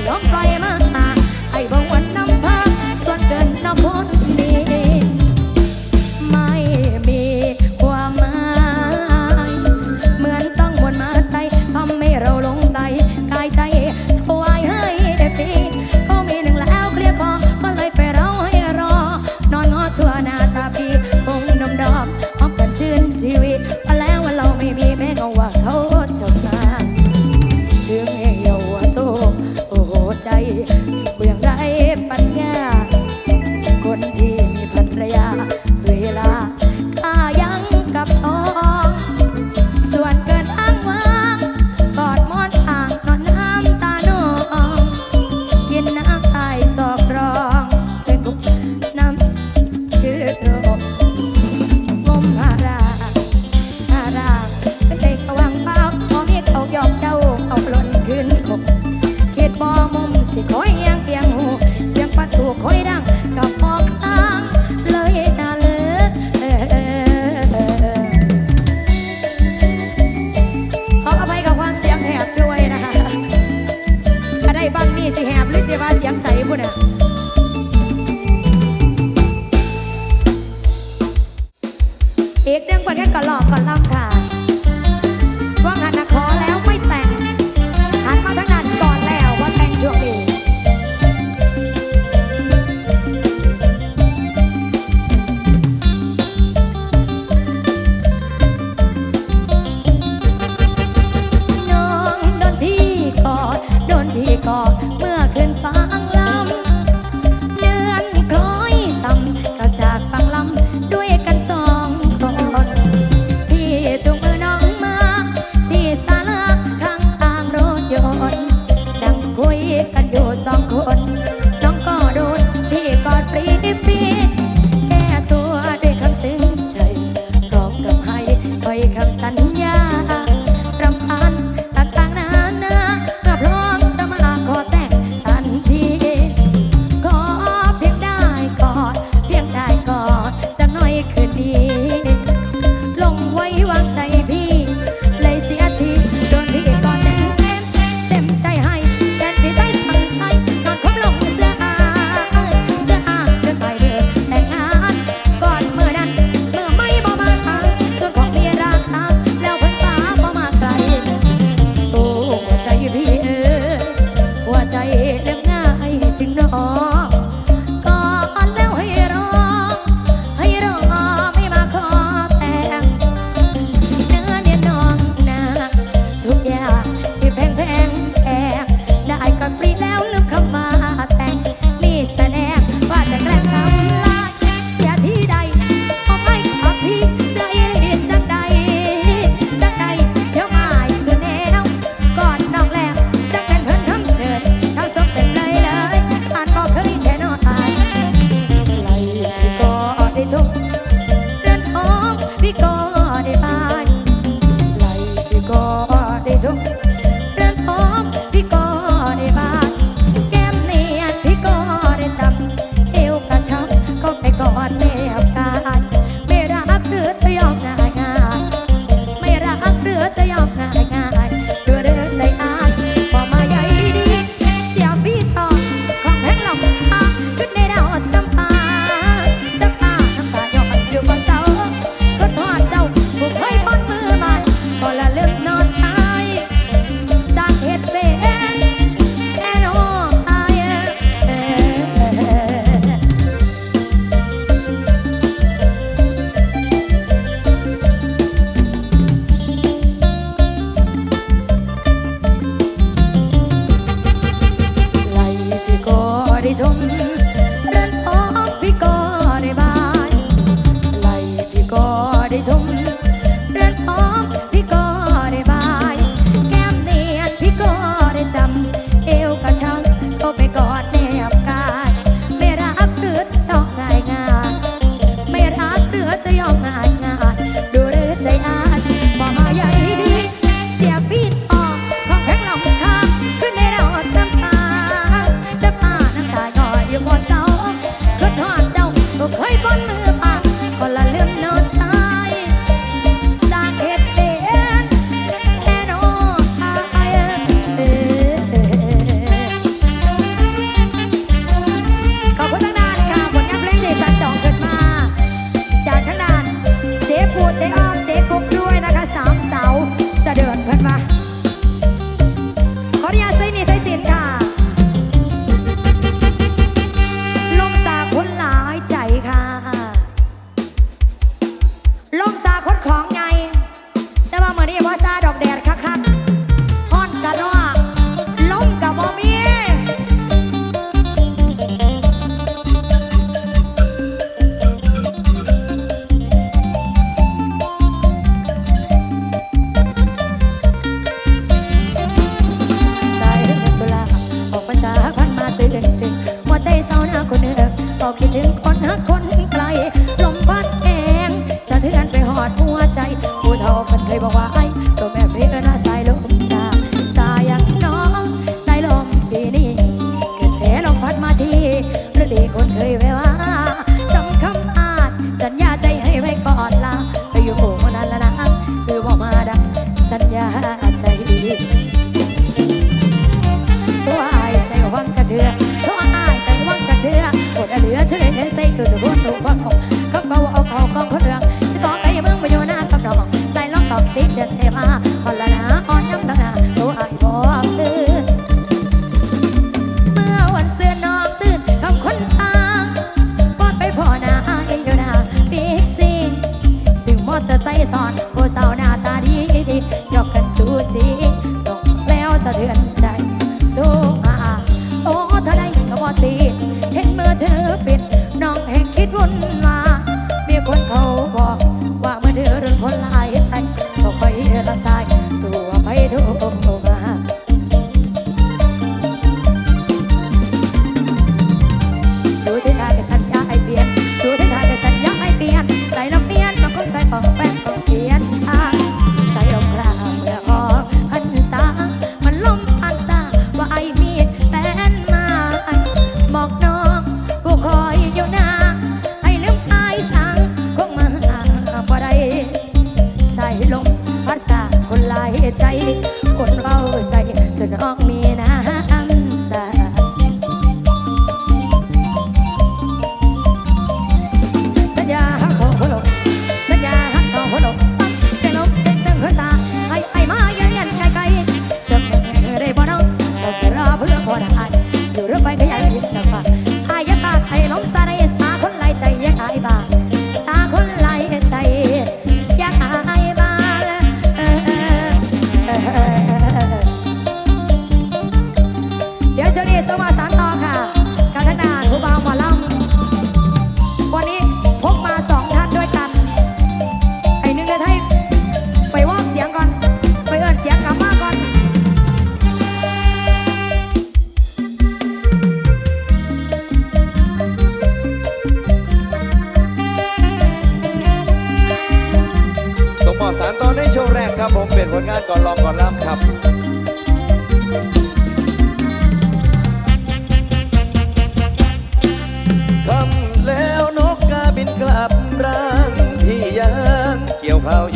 よ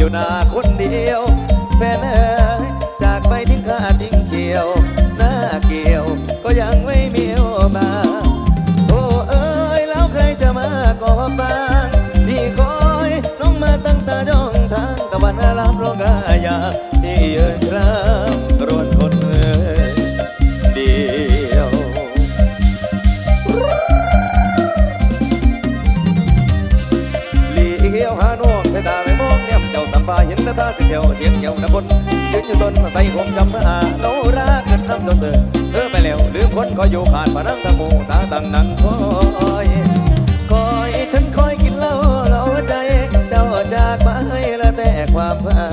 อยู่หน้าคนเดียว สิเดียวเสียงเหี่ยวน้ำบนยืนอยู่ต้นใส่ผมจำเมื่ออาโนรากิดน้ำจนเสือเธอไปแล้วหลือคนก็อยู่ขาดานังตะมูตาตั้งนั่งคอยคอยฉันคอยกินเหล้าเหล้าใจ เจ้าจากไปละแต่ความฝัน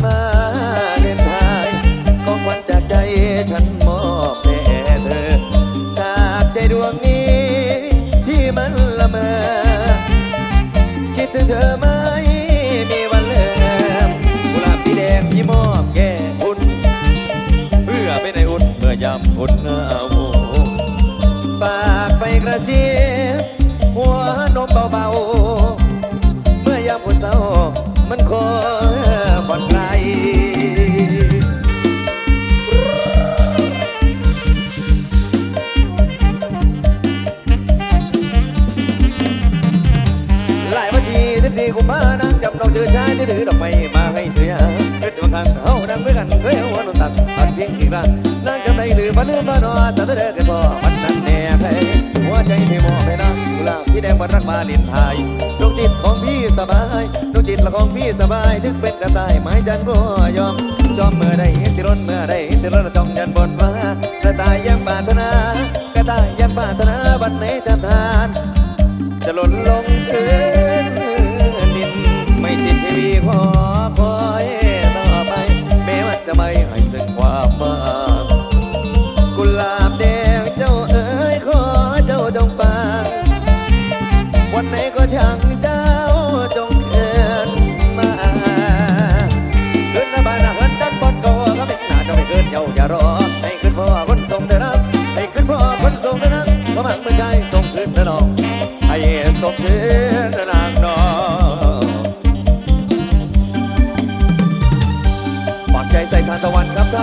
mind. งอีกละเลิกกับใดหรือมาลืมบ้านอสาวเลิกกันบอวันนั้นแน่ใครหัวใจที่มอบให้นะกุลาบที่แดงวันรักมาลินไทยดวงจิตของพี่สบายดวงจิตละของพี่สบายถึงเป็นกระต่ายไม้จันก็ยอมชอบเมื่อใดสิร้นเมื่อใดสิร้นจองยันบนฟ้ากระต่ายยังปรารถนากระต่ายยังปรารถนาวันไหนจะทาน จะหล่นลง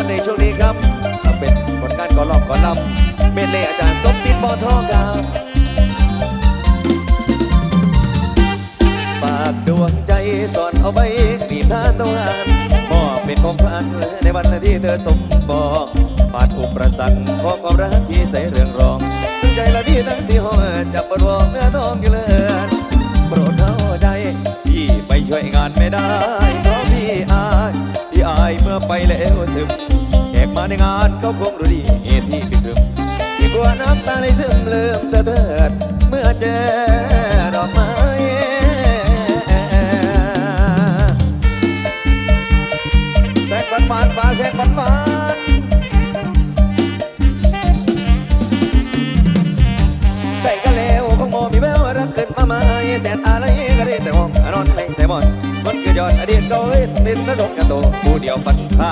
ำเมนผลงานกอลล็อกกอลนำเมลอาจารย์สมติดบ่อทองดาวฝากดวงใจสอนเอาไว้ดีท่านต้องอ่านมอบเป็นของขวัญในวันที่เธอสมบอกผ่านอุปสรรคขอความรักที่ใส่เรื่องรองใจละที่ทั้งสี่ห้องจับบนวงเนื้อทองกี่เลือนโปรดเข้าใจพี่ไปช่วยงานไม่ได้เพราะพี่อายพี่อายเมื่อไปแล้วซึมแขก มาในงานเขาคงรู้ดีเหตุที่พี่คึมที่บัวน้ำตาในซึมลืมสะเทิด เมื่อเจอดอกไม้แสงวันฝันฟ้าแสงฝันฟา อดอดีตเก่าเอ็นเป็นสะดกกระโตผู้เดียวปันค่า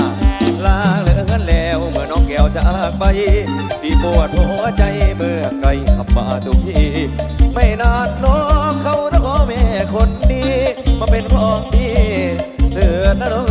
ลาเหลือเงินแล้วเมื่อน้องแก้วจากไปพี่ปวดหัวใจเมื่อไกลขับมาทุกทีไม่นานน้องเขานะขอแม่คนนี้ มาเป็นของพี่เถิดนะน้อง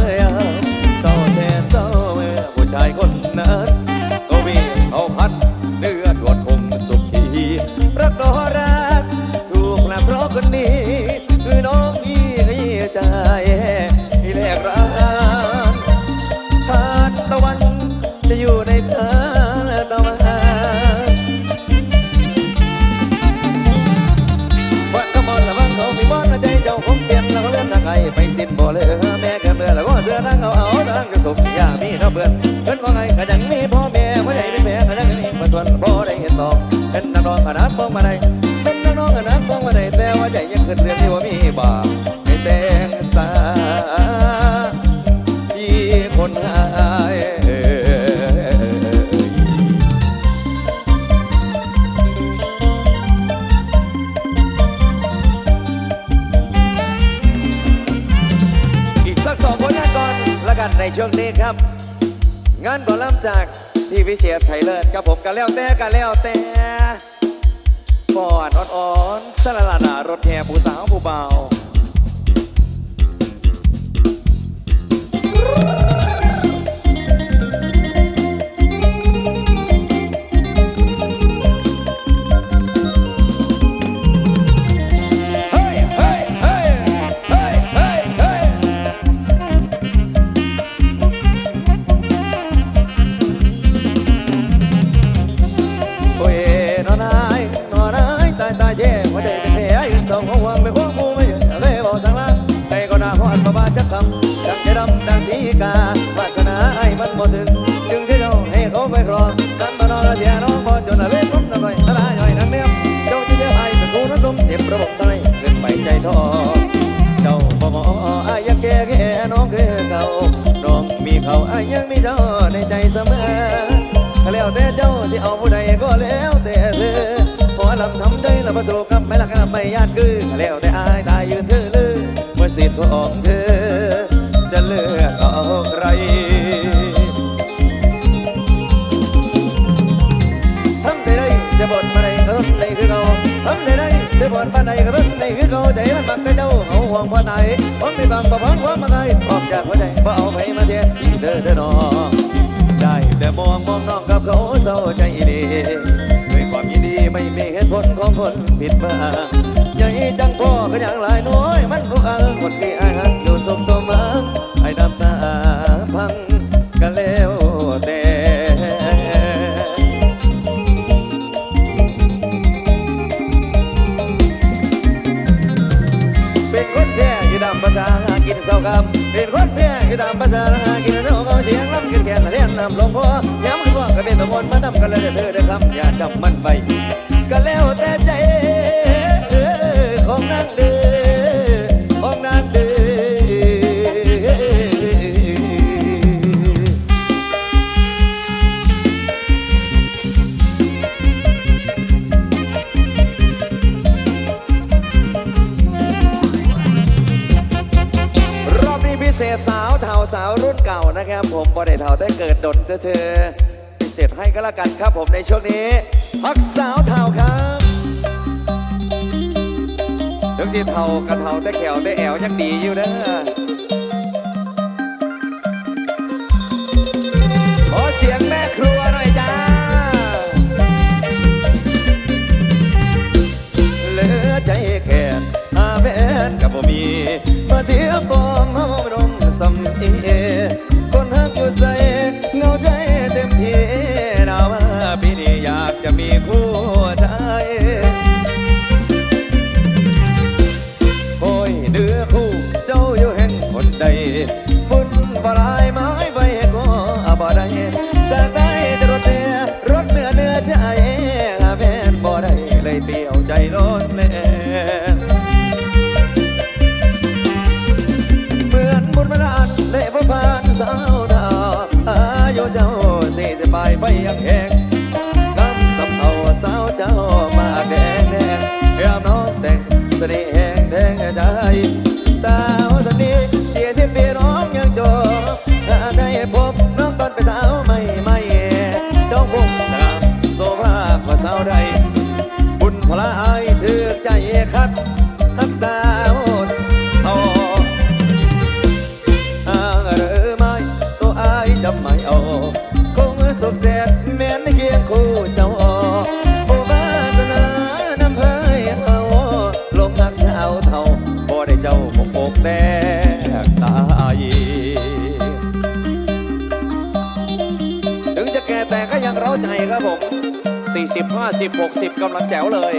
ไปสิ้นบ่เลยแม่กันเมื่อแล้วก็เสื้อนั่งเอาเอาตั้งกระสุนยามี จากพี่วิเชียรชัยเลิศกับผมกันแล้วแต่กันแล้วแต่ แล้วประสบกับไม่รักกับไม่ญาติคือแล้วแต่อายตายยืนเธอเลยเมื่อสิทธิ์ของเธอ จะเลือกเอาใครทำได้ได้จะบดมาได้ก็ทำได้คือเขาทำได้ได้จะบดมาได้ก็ทำได้คือเขาใจมันมักแต่เจ้าเอาห่วงพ่อไหนผมไม่บังประพันความมาได้ออกจากหัวใจเพราะเอาไปมาเทียนที่เธอเธอนองได้แต่มองมองน้องกับเขาเศร้าใจดี ไม่มีเหตุผลของคนผิดบ้างใหญ่จังพ่อก็อย่างหลายน้อย มันรู้อังคนที่อายหักอยู่สมสมังไอ้น้ำตาพังกันแล้วแต่เป็นคนแพ้ที่ดำภาษาหากินเศร้าคำเป็นคนแพ้ที่ดำภาษาหากินเศร้าคำเสียงลำกินแขนเลี้ยงนำลงพ่อ ตะมนมาดำกันเลยเธอได้คำอย่าจำมันไปก็แล้วแต่ใจของนางเด้อของนางเด้อรอบนี้พิเศษสาวเท่าสาวรุ่นเก่านะครับ ผมบอได้เท่าได้เกิดดนเธอๆพิ ก็แล้วกันครับผมในช่วงนี้พักสาวเท่าครับถึงที่เท่ากระเท่าแต่แขวแต่แอวยังดีอยู่เด้อขอเสียงแม่ครัวหน่อ ใจ สาวสนีเสียที่ปีร้องยังจบถ้าได้พบน้องตอนไปสาวไม่ไม่เจ้าบุญสามโซฟาว่าสาวใดบุญพระอายเถือใจคับ 50 60กำลังแจ๋วเลย